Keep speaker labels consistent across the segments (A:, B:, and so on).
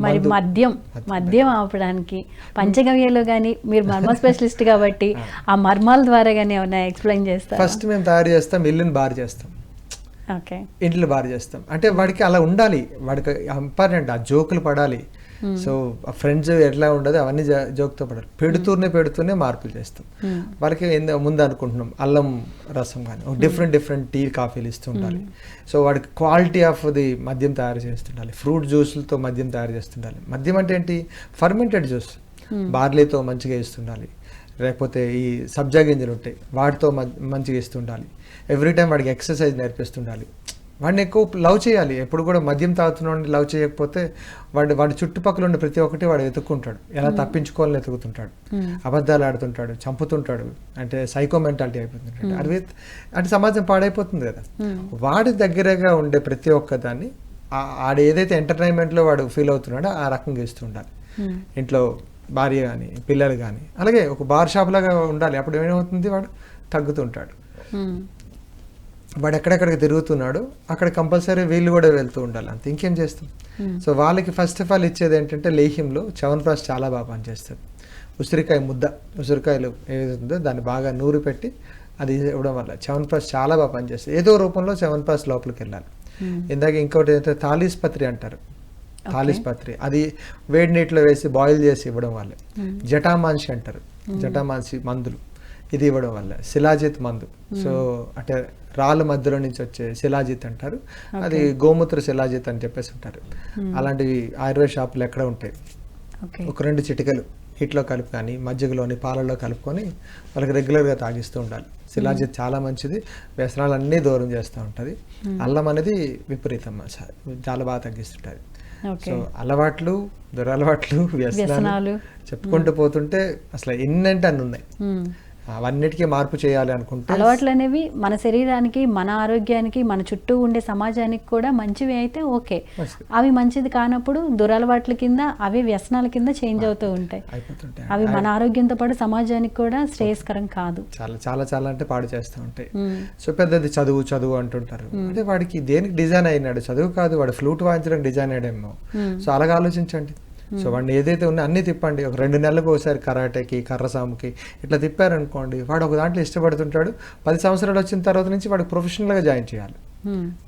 A: మరి
B: మందు-
A: మద్యం మద్యం ఆపడానికి పంచగవ్యలో కానీ మీరు మర్మ స్పెషలిస్ట్ కాబట్టి ఆ. మర్మాల ద్వారా కానీ ఏమైనా ఎక్స్ప్లెయిన్ చేస్తారు?
B: ఫస్ట్ మేము తయారు చేస్తాం ఇల్లుని బార్ చేస్తాం.
A: ఓకే.
B: ఇంట్లో బార్ చేస్తాం. అంటే వాడికి అలా ఉండాలి. వాడికి ఇంపార్టెంట్ ఆ జోకులు పడాలి. సో ఆ ఫ్రెండ్స్ ఎట్లా ఉండదు అవన్నీ జోక్తో పడాలి పెడుతూనే పెడుతూనే మార్పులు చేస్తాం. వాళ్ళకి ఏందో ముందు అనుకుంటున్నాం అల్లం రసం కానీ డిఫరెంట్ డిఫరెంట్ టీ కాఫీలు ఇస్తూ ఉండాలి సో వాడికి క్వాలిటీ ఆఫ్ ది మద్యం తయారు చేస్తుండాలి. ఫ్రూట్ జ్యూసులతో మద్యం తయారు చేస్తుండాలి. మద్యం అంటే ఏంటి? ఫర్మెంటెడ్ జ్యూస్ బార్లీతో మంచిగా ఇస్తుండాలి లేకపోతే ఈ సబ్జా గింజలు ఉంటాయి వాటితో మంచిగా ఇస్తుండాలి ఎవ్రీ టైం వాడికి ఎక్సర్సైజ్ నేర్పిస్తుండాలి. వాడిని ఎక్కువ లవ్ చేయాలి. ఎప్పుడు కూడా మద్యం తాగుతున్నాడు లవ్ చేయకపోతే వాడు వాడి చుట్టుపక్కల ఉండే ప్రతి ఒక్కటి వాడు వెతుక్కుంటాడు ఎలా తప్పించుకోవాలని వెతుకుతుంటాడు అబద్ధాలు ఆడుతుంటాడు చంపుతుంటాడు అంటే సైకో మెంటాలిటీ అయిపోతుంటాడు. అది అంటే సమాజం పాడైపోతుంది కదా. వాడి దగ్గరగా ఉండే ప్రతి ఒక్క దాన్ని ఆ- ఆడు ఏదైతే ఎంటర్టైన్మెంట్లో వాడు ఫీల్ అవుతున్నాడో ఆ రకంగా ఇస్తుండాలి ఇంట్లో భార్య కానీ పిల్లలు కానీ అలాగే ఒక బార్ షాప్ లాగా ఉండాలి. అప్పుడు ఏమవుతుంది వాడు? తగ్గుతుంటాడు. వాడు ఎక్కడెక్కడికి తిరుగుతున్నాడు అక్కడ కంపల్సరీ వీళ్ళు కూడా వెళ్తూ ఉండాలి. అంతే ఇంకేం చేస్తాం? సో వాళ్ళకి ఫస్ట్ ఆఫ్ ఆల్ ఇచ్చేది ఏంటంటే లేహ్యంలో చవన్ప్రాష్ చాలా బాగా పనిచేస్తుంది. ఉసిరికాయ ముద్ద ఉసిరికాయలు ఏదైతుందో దాన్ని బాగా నూరు పెట్టి అది ఇవ్వడం వల్ల చవన్ప్రాష్ చాలా బాగా పనిచేస్తుంది. ఏదో రూపంలో చవన్ప్రాష్ లోపలికి వెళ్ళాలి. ఇందాక ఇంకోటి ఏంటంటే తాలీస్పత్రి అంటారు. తాలీస్పత్రి అది వేడి నీటిలో వేసి బాయిల్ చేసి ఇవ్వడం వల్ల. జటామాంసి అంటారు. జటామాంసి మందులు. ఇది ఇవ్వడం వల్ల. శిలాజిత్ మందు. సో అంటే రాళ్ళ మధ్యలో నుంచి వచ్చే శిలాజిత్ అంటారు. అది గోమూత్ర శిలాజిత్ అని చెప్పేసి ఉంటారు. అలాంటివి ఆయుర్వేద షాపులు ఎక్కడ ఉంటాయి. ఒక రెండు చిటికలు హీట్లో కలిపి కానీ మజ్జిగలోని పాలల్లో కలుపుకొని వాళ్ళకి రెగ్యులర్గా తాగిస్తూ ఉండాలి. శిలాజిత్ చాలా మంచిది. వ్యసనాలన్నీ దూరం చేస్తూ ఉంటుంది. అల్లం అనేది విపరీతం. చాలా బాగా తగ్గిస్తుంటుంది. సో అలవాట్లు దురలవాట్లు వ్యసనాలు. చెప్పుకుంటూ పోతుంటే అసలు ఎన్నంటే అన్ని ఉన్నాయి. అవన్నిటికీ మార్పు చేయాలి అనుకుంటే
A: అలవాట్లు అనేవి మన శరీరానికి మన ఆరోగ్యానికి మన చుట్టూ ఉండే సమాజానికి కూడా మంచివి అయితే ఓకే. అవి మంచిది కానప్పుడు దురలవాట్ల కింద అవి వ్యసనాల కింద చేంజ్ అవుతూ ఉంటాయి. అవి మన ఆరోగ్యంతో పాటు సమాజానికి కూడా శ్రేయస్కరం కాదు.
B: చాలా చాలా చాలా అంటే పాడు చేస్తూ ఉంటాయి. సో పెద్దది చదువు చదువు అంటుంటారు. అంటే వాడికి దేనికి డిజైన్ అయినాడు? చదువు కాదు వాడు ఫ్లూట్ వాయించడానికి డిజైన్ అయ్యాడేమో సో అలాగే ఆలోచించండి. సో వాడిని ఏదైతే ఉన్నా అన్ని తిప్పండి. ఒక రెండు నెలలకు ఒకసారి కరాటేకి కర్రసాముకి ఇట్లా తిప్పారనుకోండి వాడు ఒక దాంట్లో ఇష్టపడుతుంటాడు. పది సంవత్సరాలు వచ్చిన తర్వాత నుంచి వాడు ప్రొఫెషనల్గా జాయిన్ చేయాలి.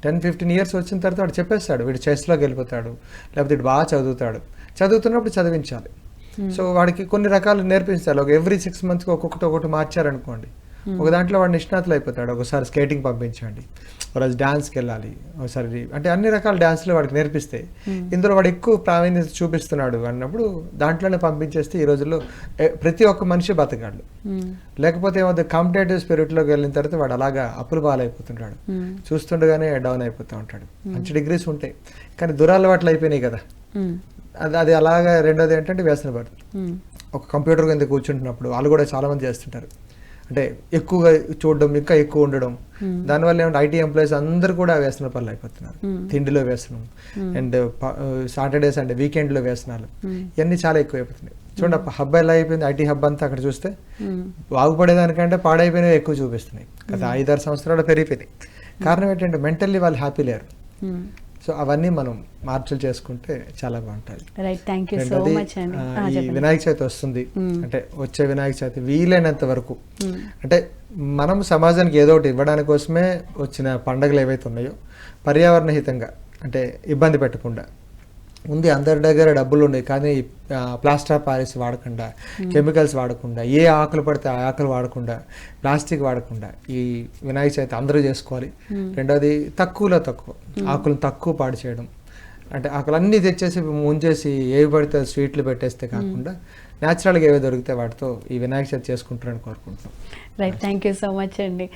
B: టెన్ ఫిఫ్టీన్ ఇయర్స్ వచ్చిన తర్వాత వాడు చెప్పేస్తాడు వీడు చెస్లోకి వెళ్ళిపోతాడు లేకపోతే వీడు బాగా చదువుతాడు. చదువుతున్నప్పుడు చదివించాలి. సో వాడికి కొన్ని రకాలు నేర్పించాలి ఒక ఎవ్రీ సిక్స్ మంత్స్కి ఒక్కొక్కటి ఒకటి మార్చారనుకోండి. ఒక దాంట్లో వాడు నిష్ణాతులు అయిపోతాడు. ఒకసారి స్కేటింగ్ పంపించండి. ఒకరోజు డాన్స్కి వెళ్ళాలి. ఒకసారి అంటే అన్ని రకాల డాన్స్లు వాడికి నేర్పిస్తే ఇందులో వాడు ఎక్కువ ప్రావీణ్యత చూపిస్తున్నాడు అన్నప్పుడు దాంట్లోనే పంపించేస్తే ఈ రోజుల్లో ప్రతి ఒక్క మనిషి బతకాడు
A: మ్మ్.
B: లేకపోతే ఏమవుతుంది కాంపిటేటివ్ స్పిరిట్లోకి వెళ్ళిన తర్వాత వాడు అలాగా అప్పులు పాలైపోతుంటాడు.
A: మ్మ్.
B: చూస్తుండగానే డౌన్ అయిపోతూ ఉంటాడు. మంచి డిగ్రీస్ ఉంటాయి. కానీ దురలవాట్లు అయిపోయినాయి కదా. అది అది అలాగా రెండోది ఏంటంటే వ్యసన పడుతుంది. ఒక కంప్యూటర్ కింద కూర్చుంటున్నప్పుడు వాళ్ళు కూడా చాలా మంది చేస్తుంటారు. అంటే ఎక్కువగా చూడడం ఇంకా ఎక్కువ ఉండడం. దానివల్ల ఏమంటే ఐటీ ఎంప్లాయీస్ అందరూ కూడా వ్యసన పనులు అయిపోతున్నారు తిండిలో వ్యసనం. అండ్ సాటర్డేస్ అంటే వీకెండ్లో వ్యసనాలు. ఇవన్నీ చాలా ఎక్కువ అయిపోతున్నాయి చూడండి హబ్ ఎలా అయిపోయింది? ఐటీ హబ్ అంతా అక్కడ చూస్తే. బాగుపడేదానికంటే పాడైపోయినవి ఎక్కువ చూపిస్తున్నాయి. గత ఐదారు సంవత్సరాలు పెరిగిపోయినాయి. కారణం ఏంటంటే మెంటల్లీ వాళ్ళు హ్యాపీ లేరు. సో అవన్నీ మనం మార్పులు చేసుకుంటే చాలా బాగుంటుంది
A: రైట్ థ్యాంక్ యూ సో
B: రెండోది
A: మచ్ అండి
B: ఆ,
A: ఆ,
B: ఈ
A: చెప్పండి.
B: వినాయక చవితి వస్తుంది.
A: మ్మ్.
B: అంటే వచ్చే వినాయక చవితి వీలైనంత వరకు.
A: మ్మ్.
B: అంటే మనం సమాజానికి ఏదో ఒకటి ఇవ్వడానికి కోసమే వచ్చిన పండుగలు ఏవైతే ఉన్నాయో పర్యావరణ హితంగా అంటే ఇబ్బంది పెట్టకుండా ఉంది అందరి దగ్గర డబ్బులు ఉన్నాయి కానీ ప్లాస్టర్ ఆఫ్ పారిస్ వాడకుండా కెమికల్స్ వాడకుండా ఏ ఆకులు పడితే ఆ ఆకులు వాడకుండా ప్లాస్టిక్ వాడకుండా ఈ వినాయక చవితి అందరూ చేసుకోవాలి. రెండోది తక్కువలో తక్కువ ఆకులను తక్కువ పాడు చేయడం. అంటే ఆకులన్నీ తెచ్చేసి ముంచేసి ఏవి పడితే స్వీట్లు పెట్టేస్తే కాకుండా న్యాచురల్గా ఏవి దొరికితే వాటితో ఈ వినాయక చవితి చేసుకుంటారని కోరుకుంటున్నాం.
A: Right thank you so much అండి.